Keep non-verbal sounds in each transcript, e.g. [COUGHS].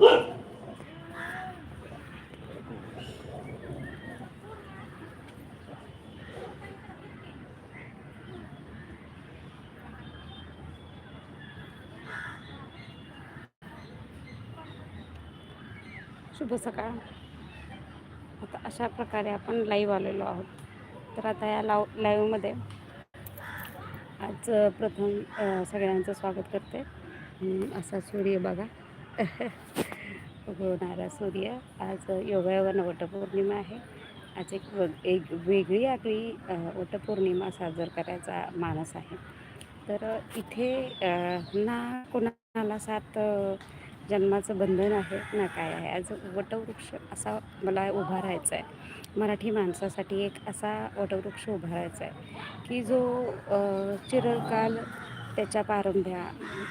शुभ सकाळ. आता अशा प्रकारे आपण लाईव्ह आलेलो आहोत. तर आता या लाव लाईव्हमध्ये आज प्रथम सगळ्यांचं स्वागत करते. असा सूर्य बघा. [LAUGHS] उगवणारा सूर्य आज योगायोगानं वटपौर्णिमा आहे. आज एक वग एक वेगळी आगळी वटपौर्णिमा साजर करायचा मानस आहे. तर इथे ना कोणाला सात जन्माचं बंधन आहे ना काय आहे. आज वटवृक्ष असा मला उभा राहायचा आहे. मराठी माणसासाठी एक असा वटवृक्ष उभा राहायचा आहे की जो चिरकाल त्याच्या पारंभ्या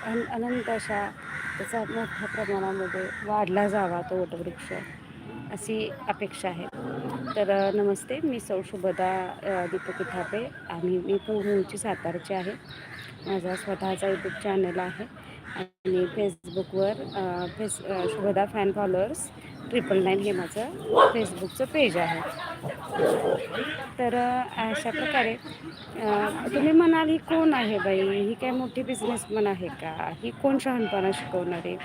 अन अनंत अशा त्याचा मोठ्या प्रमाणामध्ये वाढला जावा तो वटवृक्ष अशी अपेक्षा आहे. तर नमस्ते मी सौ शुभदा ठापे दीपक थापे आणि मी पूर्णची सातारची आहे. माझा स्वतःचा यूट्यूब चॅनल आहे आणि फेसबुकवर face Shubhada fan followers triple nine हे माझं फेसबुकचं पेज आहे. तर अशा प्रकारे तुम्ही म्हणाल ही कोण आहे बाई? ही काय मोठी बिझनेसमन आहे का? ही कोण शहाणपणा शिकवणारे?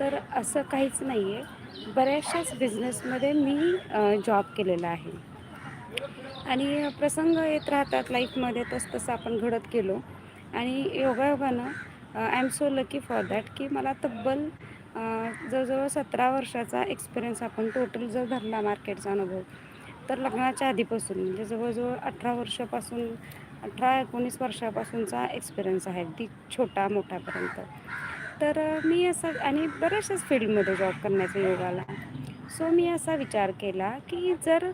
तर असं काहीच नाही आहे बऱ्याचशाच बिझनेसमध्ये मी जॉब केलेला आहे. आणि प्रसंग येत राहतात लाईफमध्ये तसं तसं आपण घडत गेलो. आणि योगायोगानं I am so lucky for that की मला तब्बल जवळजवळ सतरा वर्षाचा एक्सपिरियन्स आपण टोटल जर धरला मार्केटचा अनुभव तर लग्नाच्या आधीपासून म्हणजे जवळजवळ अठरा वर्षापासून अठरा एकोणीस वर्षापासूनचा एक्सपिरियन्स आहे अगदी छोटा मोठापर्यंत. तर मी असं आणि बऱ्याचशाच फील्डमध्ये जॉब करण्याचा योग आला. सो मी असा विचार केला की जर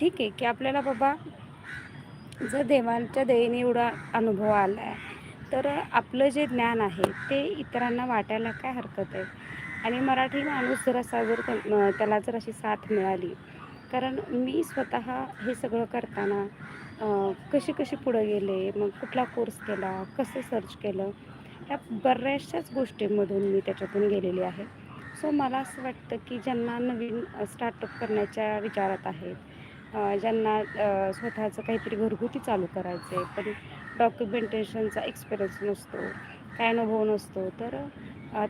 ठीक आहे की आपल्याला बाबा जर देवांच्या दयेने एवढा अनुभव आला आहे तर आपलं जे ज्ञान आहे ते इतरांना वाटायला काय हरकत आहे? आणि मराठी माणूस जर असा जर त्याला जर अशी साथ मिळाली कारण मी स्वतः हे सगळं करताना कशी कशी पुढं गेले मग कुठला कोर्स केला कसं सर्च केलं ह्या बऱ्याचशाच गोष्टींमधून मी त्याच्यातून गेलेली आहे. सो मला असं वाटतं की ज्यांना नवीन स्टार्टअप करण्याच्या विचारात आहेत ज्यांना स्वतःचं काहीतरी घरगुती चालू करायचं आहे पण डॉक्युमेंटेशनचा एक्सपिरियन्स नसतो काय अनुभव नसतो. तर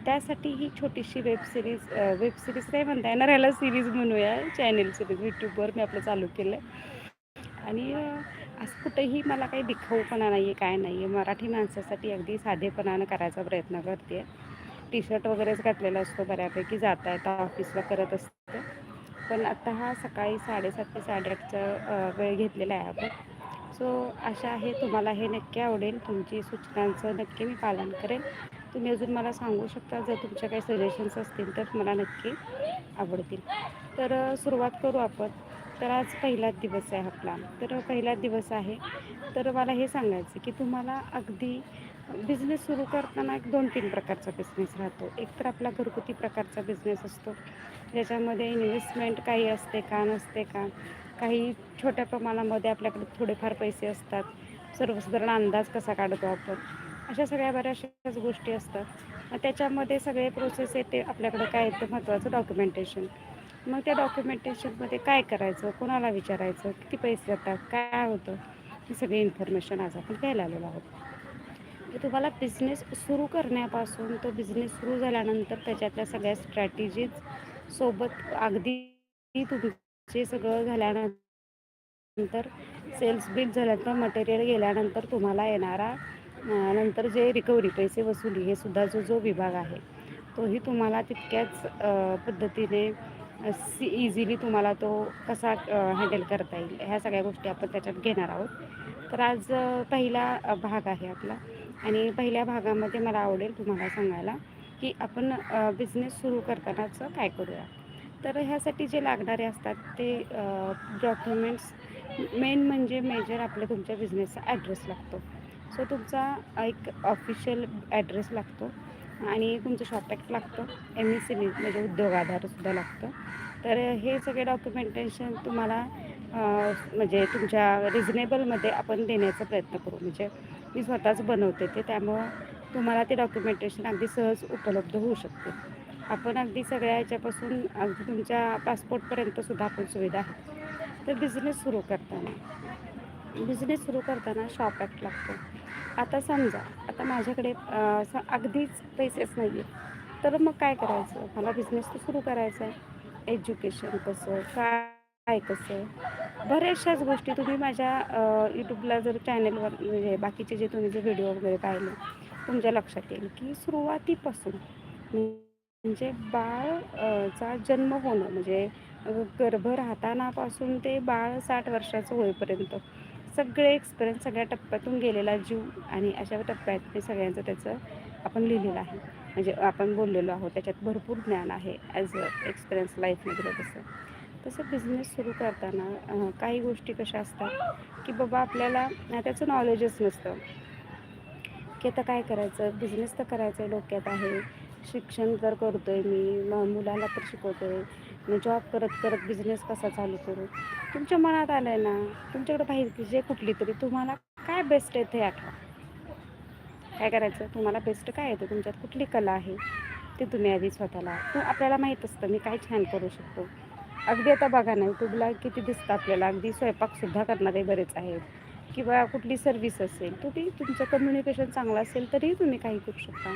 त्यासाठी ही छोटीशी वेब सिरीज वेब सिरीज नाही म्हणता येणार याला सिरीज म्हणूया चॅनेल सिरीज यूट्यूबवर मी आपलं चालू केलं आहे आणि असं कुठेही मला काही दिखाऊपणा नाही आहे काय नाही आहे मराठी माणसासाठी अगदी साधेपणानं करायचा प्रयत्न करते आहे टी शर्ट वगैरेच घातलेला असतो बऱ्यापैकी जाता येता ऑफिसला करत असतं. पण आता हा सकाळी साडेसात ते साडेआठचा वेळ घेतलेला आहे आपण. सो आशा आहे तुम्हाला हे नक्की आवडेल. तुमची सूचनांचं नक्की मी पालन करेन. तुम्ही अजून मला सांगू शकता जर तुमच्या काही सजेशन्स असतील तर मला नक्की आवडतील. तर सुरुवात करू आपण. तर आज पहिलाच दिवस आहे आपला. तर पहिलाच दिवस आहे. तर मला हे सांगायचं की तुम्हाला अगदी बिझनेस सुरू करताना एक दोन तीन प्रकारचा बिझनेस राहतो. एक तर आपला घरगुती प्रकारचा बिझनेस असतो. ज्याच्यामध्ये इन्व्हेस्टमेंट काही असते का नसते का? काही छोट्या प्रमाणामध्ये आपल्याकडे थोडेफार पैसे असतात. सर्वसाधारण अंदाज कसा काढतो आपण? अशा सगळ्या बऱ्याचशाच गोष्टी असतात. मग त्याच्यामध्ये सगळे प्रोसेस येते. आपल्याकडे काय येतं महत्त्वाचं डॉक्युमेंटेशन मग त्या डॉक्युमेंटेशनमध्ये काय करायचं? कोणाला विचारायचं? किती पैसे जातात काय होतं? ही सगळी इन्फॉर्मेशन आज आपण घ्यायला आलेलो आहोत. तर तुम्हाला बिझनेस सुरू करण्यापासून तो बिझनेस सुरू झाल्यानंतर त्याच्यातल्या सगळ्या स्ट्रॅटेजीज सोबत अगदी तुमचं सगळं झाल्यानंतर सेल्स बिल झाल्यानंतर मटेरियल गेल्यानंतर तुम्हाला येणारा नंतर जे रिकव्हरी पैसे वसुली हे सुद्धा जो जो विभाग आहे तोही तुम्हाला तितक्याच पद्धतीने सी इझिली तुम्हाला तो कसा हँडल करता येईल ह्या सगळ्या गोष्टी आपण त्याच्यात घेणार आहोत. तर आज पहिला भाग आहे आपला. आणि पहिल्या भागामध्ये मला आवडेल तुम्हाला सांगायला की आपण बिझनेस सुरू करतानाच काय करूया? तर ह्यासाठी जे लागणारे असतात ते डॉक्युमेंट्स मेन म्हणजे मेजर आपल्या तुमच्या बिझनेसचा ॲड्रेस लागतो. सो तुमचा एक ऑफिशियल ॲड्रेस लागतो आणि तुमचं शॉप ॲक्ट लागतं. एम ई सी बी म्हणजे उद्योग आधारसुद्धा लागतं. तर हे सगळे डॉक्युमेंटेशन तुम्हाला म्हणजे तुमच्या रिझनेबलमध्ये आपण देण्याचा प्रयत्न करू. म्हणजे मी स्वतःच बनवते ते त्यामुळं तुम्हाला ते डॉक्युमेंटेशन अगदी सहज उपलब्ध होऊ शकते. आपण अगदी सगळ्या ह्याच्यापासून अगदी तुमच्या पासपोर्टपर्यंतसुद्धा आपण सुविधा आहे तर बिझनेस सुरू करताना बिझनेस सुरू करताना शॉप ॲक्ट लागतो. आता समजा आता माझ्याकडे अगदीच पैसेच नाही आहेत तर मग काय करायचं? मला बिझनेस तर सुरू करायचा आहे. एज्युकेशन कसं? काय कसं? बऱ्याचशाच गोष्टी तुम्ही माझ्या यूट्यूबला जर चॅनलवर म्हणजे बाकीचे जे तुम्ही जे व्हिडिओ वगैरे पाहिले तुमच्या लक्षात येईल की सुरुवातीपासून म्हणजे बाळ चा जन्म होणं म्हणजे गर्भ राहतानापासून ते बाळ साठ वर्षाचं होईपर्यंत सगळे एक्सपिरियन्स सगळ्या टप्प्यातून गेलेला जीव आणि अशा टप्प्यात ते सगळ्यांचं त्याचं आपण लिहिलेलं आहे. म्हणजे आपण बोललेलो आहोत त्याच्यात भरपूर ज्ञान आहे ॲज अ एक्सपिरियन्स लाईफमध्ये तसं. तसं बिझनेस सुरू करताना काही गोष्टी कशा असतात की बाबा आपल्याला त्याचं नॉलेजच नसतं. की आता काय करायचं? बिझनेस तर करायचं आहे डोक्यात आहे. शिक्षण तर करतो आहे मी म मुलाला तर शिकवतो आहे मी जॉब करत करत बिझनेस कसा चालू करू? तुमच्या मनात आलं आहे ना तुमच्याकडे पाहिजे जे कुठली तरी तुम्हाला काय बेस्ट आहे ते आठवा. काय करायचं? तुम्हाला बेस्ट काय येतं तुमच्यात कुठली कला आहे? ते तुम्ही आधी स्वतःला आपल्याला माहीत असतं मी काय छान करू शकतो. अगदी आता बघा नाही तुम्हाला किती दिसतं आपल्याला. अगदी स्वयंपाकसुद्धा करणारे बरेच आहेत. किंवा कुठली सर्विस असेल तुम्ही तुमचं कम्युनिकेशन चांगलं असेल तरीही तुम्ही काही करू शकता.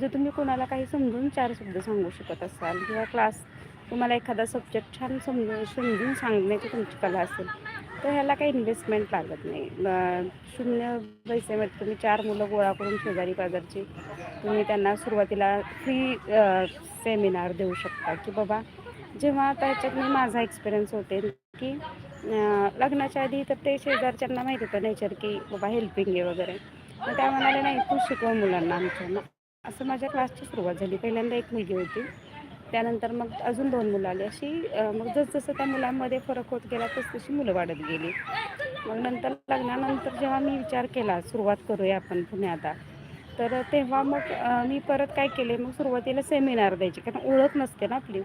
जर तुम्ही कोणाला काही समजून चार शब्द सांगू शकत असाल किंवा क्लास तुम्हाला एखादा सब्जेक्ट छान समजून समजून सांगण्याची तुमची कला असेल तर ह्याला काही इन्व्हेस्टमेंट लागत नाही. शून्य पैसेमध्ये तुम्ही चार मुलं गोळा करून शेजारी पाजारची तुम्ही त्यांना सुरुवातीला फ्री सेमिनार देऊ शकता की बाबा जेव्हा आता ह्याच्यात मी माझा एक्सपिरियन्स होते की लग्नाच्या आधी तर ते शेजारच्यांना माहीत होतं नेचर की बाबा हेल्पिंग आहे वगैरे. मग त्या म्हणाले नाही तू शिकव मुलांना आमच्या असं माझ्या क्लासची सुरुवात झाली. पहिल्यांदा एक मुलगी होती. त्यानंतर मग अजून दोन मुलं आली. अशी मग जसजसं त्या मुलांमध्ये फरक होत गेला तस तशी मुलं वाढत गेली. मग नंतर लग्नानंतर जेव्हा मी विचार केला सुरुवात करूया आपण पुण्यात तर तेव्हा मग मी परत काय केले मग सुरुवातीला सेमिनार द्यायचे. कारण ओळख नसते ना आपली.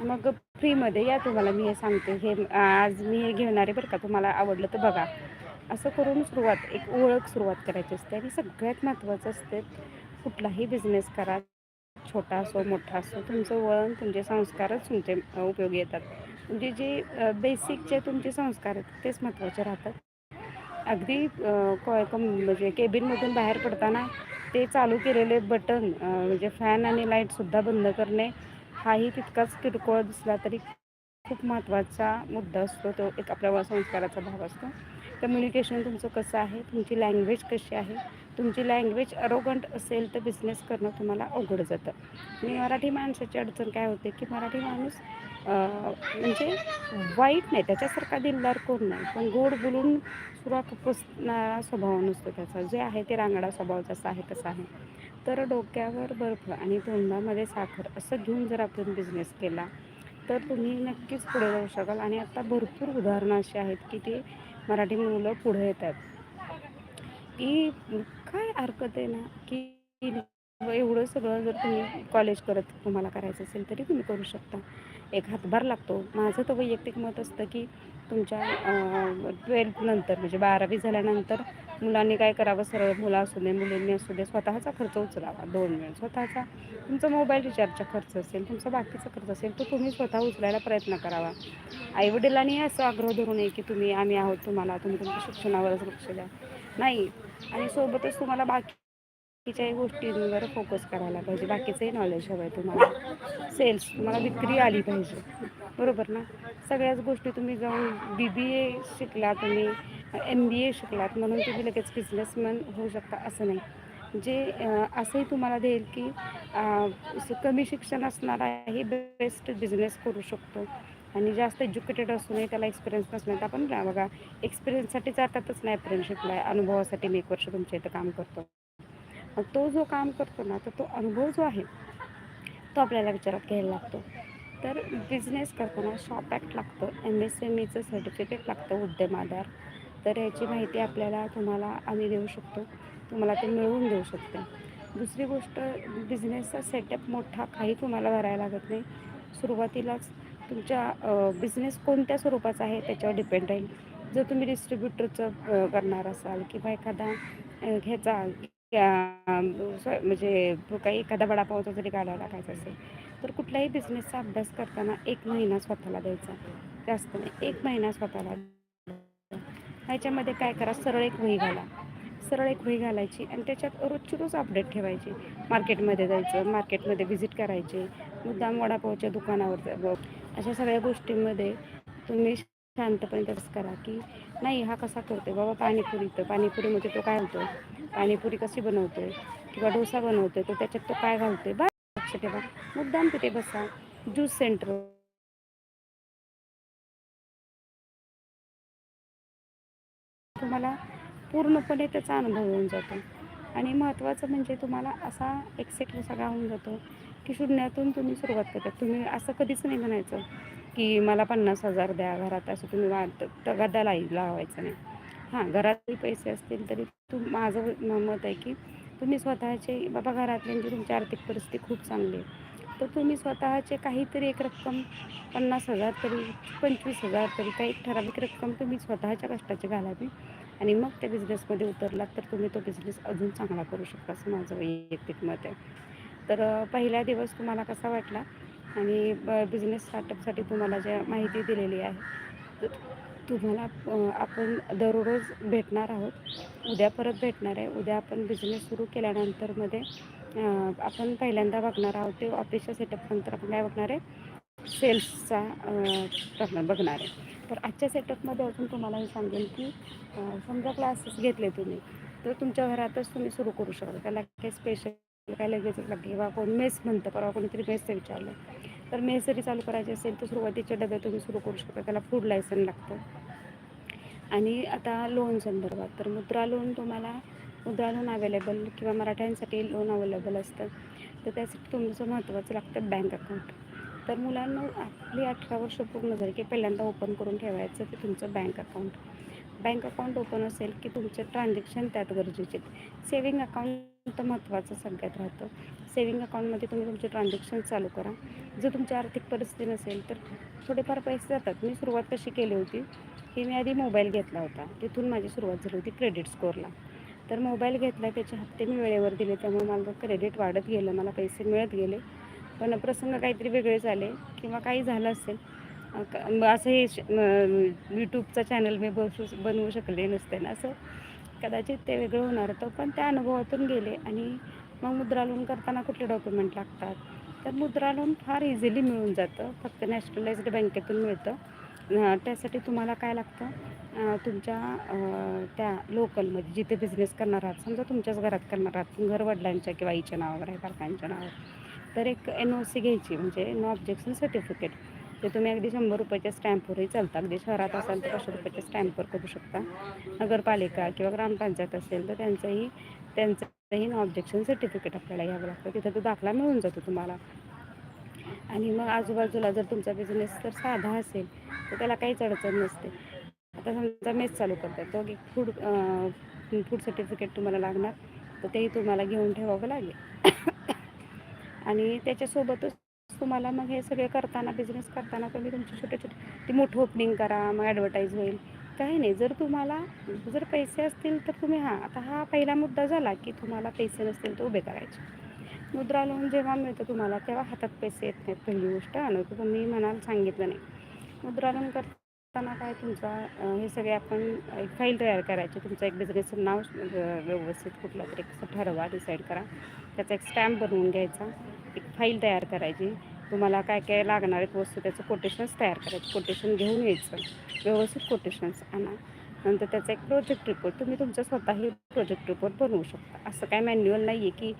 मग फ्रीमध्ये या तुम्हाला मी हे सांगते. हे आज मी हे घेणार आहे बरं का. तुम्हाला आवडलं तर बघा. असं करून सुरुवात एक ओळख सुरुवात करायची असते आणि सगळ्यात महत्त्वाचं असते कुठलाही बिझनेस करा छोटा असो मोठा असो तुमचं वळण तुमचे संस्कारच तुमचे उपयोगी येतात. म्हणजे जे बेसिक जे तुमचे संस्कार आहेत तेच महत्त्वाचे राहतात. अगदी कम म्हणजे केबिनमधून बाहेर पडताना ते चालू केलेले बटन म्हणजे फॅन आणि लाईटसुद्धा बंद करणे हाही तितकाच किरकोळ दिसला तरी खूप महत्त्वाचा मुद्दा असतो तो एक आपल्या संस्काराचा भाग असतो. कम्युनिकेशन तुमचं कसं आहे? तुमची लँग्वेज कशी आहे? तुमची लँग्वेज अरोगंट असेल तर बिझनेस करणं तुम्हाला अवघड जातं. आणि मराठी माणसाची अडचण काय होते की मराठी माणूस म्हणजे वाईट नाही त्याच्यासारखा दिलदार कोण नाही. पण गोड बोलून सुरा खुपसणारा स्वभाव नसतो त्याचा. जे आहे ते रांगडा स्वभाव जसा आहे तसा आहे. तर डोक्यावर बर्फ आणि तोंडामध्ये साखर असं घेऊन जर आपण बिझनेस केला तर तुम्ही नक्कीच पुढे जाऊ शकाल. आणि आता भरपूर उदाहरणं अशी आहेत की ते मराठी मुलं पुढे येतात. की काय हरकत आहे ना की एवढं सगळं जर तुम्ही कॉलेज करत तुम्हाला करायचं असेल तरी तुम्ही करू शकता. एक हातभार लागतो. माझं तर वैयक्तिक मत असतं की तुमच्या ट्वेल्थनंतर म्हणजे बारावी झाल्यानंतर मुलांनी काय करावं? सरळ मुलं असू दे मुलींनी असू दे स्वतःचा खर्च उचलावा दोन वेळ. स्वतःचा तुमचा मोबाईल रिचार्जचा खर्च असेल तुमचा बाकीचा खर्च असेल तो तुम्ही स्वतः उचलायला प्रयत्न करावा. आईवडिलांनी असं आग्रह धरू नये की तुम्ही आम्ही आहोत तुम्हाला तुम्ही तुमच्या शिक्षणावरच लक्ष द्या. नाही. आणि सोबतच तुम्हाला बाकी बाकीच्याही गोष्टींवर फोकस करायला पाहिजे. बाकीचंही नॉलेज हवं आहे तुम्हाला. सेल्स तुम्हाला विक्री आली पाहिजे. बरोबर ना? सगळ्याच गोष्टी तुम्ही जाऊन बी बी ए शिकला तुम्ही एम बी ए शिकलात म्हणून तुम्ही लगेच बिझनेसमॅन होऊ शकता असं नाही. जे असंही तुम्हाला देईल की कमी शिक्षण असणाराही बेस्ट बिझनेस करू शकतो. आणि जास्त एज्युकेटेड असूनही त्याला एक्सपिरियन्स नसणार आपण बघा एक्सपिरियन्ससाठी जातातच नाही अप्रेनशिपला अनुभवासाठी मी एक वर्ष तुमच्या इथं काम करतो. तो जो काम करतो ना तर तो अनुभव जो आहे तो आपल्याला विचारात घ्यायला लागतो. तर बिझनेस करताना शॉप ॲक्ट लागतं एम एस एम ईचं सर्टिफिकेट लागतं उद्यम आधार. तर याची माहिती आपल्याला तुम्हाला आम्ही देऊ शकतो. तुम्हाला ते मिळवून देऊ शकते. दुसरी गोष्ट बिझनेसचा सेटअप मोठा काही तुम्हाला भरायला लागत नाही. सुरुवातीलाच तुमच्या बिझनेस कोणत्या स्वरूपाचा आहे त्याच्यावर डिपेंड राहील. जर तुम्ही डिस्ट्रीब्युटरचं करणार असाल किंवा एखादा ह्याचा म्हणजे काही एखादा वडापावचा जरी गाडा टाकायचा असेल तर कुठल्याही बिझनेसचा अभ्यास करताना एक महिना स्वतःला द्यायचा. जास्त नाही एक महिना स्वतःला ह्याच्यामध्ये काय करा सरळ एक वही घाला. सरळ एक वही घालायची आणि त्याच्यात रोजची रोज अपडेट ठेवायची. मार्केटमध्ये जायचं मार्केटमध्ये व्हिजिट करायचे मुद्दाम वडापावच्या दुकानावर अशा सगळ्या गोष्टींमध्ये तुम्ही शांतपणे तसं करा की नाही हा कसा करतोय? बाबा पाणीपुरी तर पाणीपुरीमध्ये म्हणजे तो काय होतो? पाणीपुरी कशी बनवतोय? किंवा डोसा बनवतोय तर त्याच्यात तो काय घालतोय? बा लक्ष ठेवा. मुद्दाम तिथे बसा. Juice centre. तुम्हाला पूर्णपणे त्याचा अनुभव होऊन जातो. आणि महत्त्वाचं म्हणजे तुम्हाला असा एक्सेक्ट सगळा होऊन जातो की शून्यातून तुम्ही सुरुवात करता. तुम्ही असं कधीच नाही म्हणायचं की मला पन्नास हजार द्या घरात असं तुम्ही वाट तगादा लाई लावायचं नाही. हां घरातली पैसे असतील तरी तू माझं मत आहे की तुम्ही स्वतःचे बाबा घरातल्यांची म्हणजे तुमची आर्थिक परिस्थिती खूप चांगली आहे. तर तुम्ही स्वतःचे काहीतरी एक रक्कम पन्नास हजार तरी पंचवीस हजार तरी काही ठराविक रक्कम तुम्ही स्वतःच्या कष्टाची घालावी आणि मग त्या बिझनेसमध्ये उतरलात तर तुम्ही तो बिझनेस अजून चांगला करू शकता असं माझं वैयक्तिक मत आहे. तर पहिला दिवस तुम्हाला कसा वाटला? आणि ब बिझनेस स्टार्टअपसाठी तुम्हाला ज्या माहिती दिलेली आहे तर तुम्हाला आपण दररोज भेटणार आहोत. उद्या परत भेटणार आहे. उद्या आपण बिझनेस सुरू केल्यानंतरमध्ये आपण पहिल्यांदा बघणार आहोत. ते ऑफिसच्या सेटअप नंतर आपण काय बघणार आहे? सेल्सचा बघणार बघणार आहे. तर आजच्या सेटअपमध्ये अजून तुम्हाला हे सांगेन की समजा क्लासेस घेतले तुम्ही तर तुमच्या घरातच तुम्ही सुरू करू शकता. त्याला काही स्पेशल काय लगेच लागते किंवा कोण मेस म्हणतं परवा कोणीतरी मेसचं विचारलं. तर मेसरी चालू करायची असेल तर सुरुवातीचे डबे तुम्ही सुरू करू शकता. त्याला फूड लायसन लागतं. आणि आता लोन संदर्भात. तर मुद्रा लोन तुम्हाला मुद्रा लोन अवेलेबल किंवा मराठ्यांसाठी लोन अवेलेबल असतं. तर त्यासाठी तुमचं महत्त्वाचं लागतं बँक अकाउंट तर मुलांना आपली अठरा वर्ष पूर्ण झाली की पहिल्यांदा ओपन करून ठेवायचं ते तुमचं bank account bank account open असेल की तुमचे ट्रान्झॅक्शन त्यात गरजेचे सेविंग अकाउंट तर महत्त्वाचं सगळ्यात राहतं. सेविंग अकाउंटमध्ये तुम्ही तुमचे ट्रान्झॅक्शन चालू करा. जर तुमची आर्थिक परिस्थिती नसेल तर थोडेफार पैसे जातात. मी सुरुवात कशी केली होती? की मी आधी मोबाईल घेतला होता. तिथून माझी सुरुवात झाली होती क्रेडिट स्कोअरला. तर मोबाईल घेतला त्याचे हप्ते मी वेळेवर दिले त्यामुळे माझं क्रेडिट वाढत गेलं मला पैसे मिळत गेले. पण प्रसंग काहीतरी वेगळेच आले किंवा काही झालं असेल असं हे श- यूट्यूबचा चॅनल मी बसू बनवू शकले नसते ना असं. कदाचित ते वेगळं होणार होतं पण त्या अनुभवातून गेले आणि मग मुद्रा लोन करताना कुठले डॉक्युमेंट लागतात? तर मुद्रा लोन फार इझिली मिळून जातं. फक्त नॅशनलाइज्ड बँकेतून मिळतं. त्यासाठी तुम्हाला काय लागतं? तुमच्या त्या लोकलमध्ये जिथे बिझनेस करणार आहात समजा तुमच्याच घरात करणार आहात घर वडिलांच्या किंवा आईच्या नावावर आहे पालकांच्या नावावर. तर एक एन ओ सी घ्यायची म्हणजे नो ऑब्जेक्शन सर्टिफिकेट ते तुम्ही अगदी शंभर रुपयाच्या स्टॅम्पवरही चालतं. अगदी शहरात असाल तर पाचशे रुपयाच्या स्टॅम्पवर करू शकता. नगरपालिका किंवा ग्रामपंचायत असेल तर त्यांचंही त्यांचंही नो ऑब्जेक्शन सर्टिफिकेट आपल्याला घ्यावं लागतं. तिथं तो दाखला मिळून जातो तुम्हाला. आणि मग आजूबाजूला जर तुमचा बिझनेस जर साधा असेल तर त्याला काहीच अडचण नसते. आता समजा मेस चालू करतात तो एक फूड फूड सर्टिफिकेट तुम्हाला लागणार. तर तेही तुम्हाला घेऊन ठेवावं लागेल. [COUGHS] आणि त्याच्यासोबतच तुम्हाला मग हे सगळे करताना बिझनेस करताना तुम्ही तुमचे छोटे छोटे ते मोठं ओपनिंग करा मग ॲडव्हर्टाईज होईल. काही नाही जर तुम्हाला जर पैसे असतील तर तुम्ही हां आता हा पहिला मुद्दा झाला की तुम्हाला पैसे नसतील तर उभे करायचे. मुद्रा लोन जेव्हा मिळतं तुम्हाला तेव्हा हातात पैसे येत नाहीत पहिली गोष्ट. आणि तुम्ही म्हणाल सांगितलं नाही. मुद्रा लोन करताना काय तुमचा हे सगळे आपण एक फाईल तयार करायची. तुमचं एक बिझनेसचं नाव व्यवस्थित कुठलं तरी कसं ठरवा डिसाईड करा. त्याचा एक स्टॅम्प बनवून घ्यायचा. एक फाईल तयार करायची. तुम्हाला काय काय लागणार आहेत वस्तू त्याचं कोटेशन्स तयार करायचं. कोटेशन घेऊन यायचं. व्यवस्थित कोटेशन्स आणा. नंतर त्याचा एक प्रोजेक्ट रिपोर्ट तुम्ही तुमचा स्वतःही प्रोजेक्ट रिपोर्ट बनवू शकता. असं काय मॅन्युअल नाही आहे की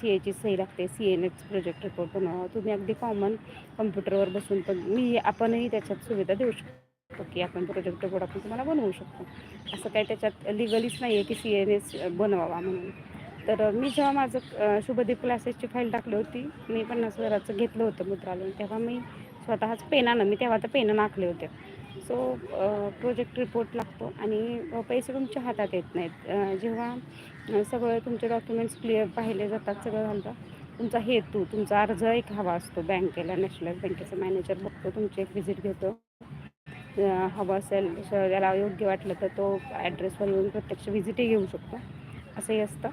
सी एची सही लागते सी एनएच प्रोजेक्ट रिपोर्ट बनवा. तुम्ही अगदी कॉमन कम्प्युटरवर बसून पण मी आपणही त्याच्यात सुविधा देऊ शकतो की आपण प्रोजेक्ट रिपोर्ट आपण तुम्हाला बनवू शकतो. असं काही त्याच्यात लिगलीच नाही आहे की सी एन एस बनवावा म्हणून. तर मी जेव्हा माझं शुभदीप क्लासेसची फाईल टाकली होती मी पन्नास हजाराचं घेतलं होतं मुद्रा लोन तेव्हा मी स्वतःच पेनानं मी तेव्हा तर पेनं नाकले होते. सो प्रोजेक्ट रिपोर्ट लागतो आणि पैसे तुमच्या हातात येत नाहीत. जेव्हा सगळं तुमचे डॉक्युमेंट्स क्लिअर पाहिले जातात सगळं घालतं तुमचा हेतू तुमचा अर्ज एक हवा असतो बँकेला नॅशनल बँकेचा मॅनेजर बघतो तुमची एक व्हिजिट घेतो. हवं असेल श- त्याला योग्य वाटलं तर तो ॲड्रेसवर येऊन प्रत्यक्ष व्हिजिटही घेऊ शकतो. असंही असतं.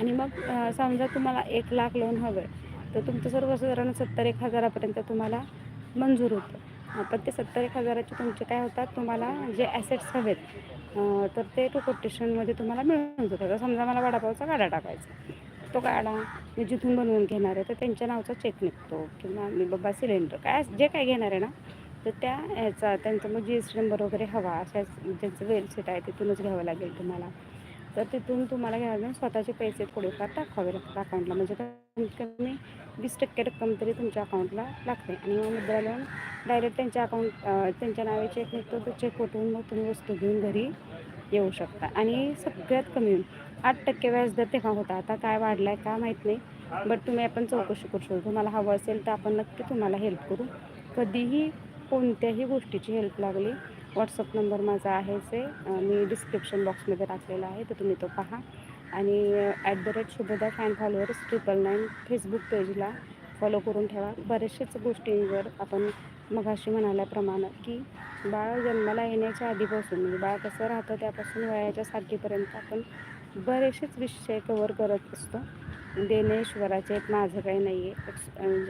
आणि मग समजा तुम्हाला एक लाख लोन हवं आहे तर तुमचं सर्वसाधारण सत्तर एक हजारापर्यंत तुम्हाला मंजूर होतं. पण ते सत्तर एक हजाराचे तुमचे काय होतात तुम्हाला जे ॲसेट्स हवेत तर ते टू कोटेशनमध्ये तुम्हाला मिळून जातात. समजा मला वडापावचा गाडा टाकायचा तो गाडा मी जिथून बनवून घेणार आहे तर त्यांच्या नावाचा चेक निघतो किंवा मी बाबा सिलेंडर काय जे काय घेणार आहे ना तर त्या ह्याचा त्यांचा मग जी एस टी नंबर वगैरे हवा अशा ज्यांचं वेबसाईट आहे तिथूनच घ्यावं लागेल तुम्हाला. तर तिथून तुम्हाला घ्यायला स्वतःचे पैसे थोडेफार टाकावे लागतात अकाउंटला म्हणजे कमीत कमी वीस टक्के रक्कम तरी तुमच्या अकाउंटला लागते. आणि मग मुद्रा लोन डायरेक्ट त्यांच्या अकाउंट त्यांच्या नावे चेक निघतो तो चेक उठवून मग तुम्ही वस्तू घेऊन घरी येऊ शकता. आणि सगळ्यात कमी आठ टक्के व्याजदर तेव्हा होता. आता काय वाढला आहे का माहीत नाही. बट तुम्ही आपण चौकशी करू शकतो. तुम्हाला हवं असेल तर आपण नक्की तुम्हाला हेल्प करू. कधीही कोणत्याही गोष्टीची हेल्प लागली व्हॉट्सअप नंबर माझा आहेच आहे मी डिस्क्रिप्शन बॉक्समध्ये टाकलेला आहे तर तुम्ही तो पहा. आणि at the rate Shubhada fan followers triple nine Facebook पेजला follow करून ठेवा. बऱ्याचशाच गोष्टींवर आपण मगाशी म्हणाल्याप्रमाणे की बाळ जन्माला येण्याच्या आधीपासून म्हणजे बाळ कसं राहतं त्यापासून वयाच्या सारखीपर्यंत आपण बरेचसेच विषय कवर करत असतो. देणेश्वराचे माझं काही नाही आहे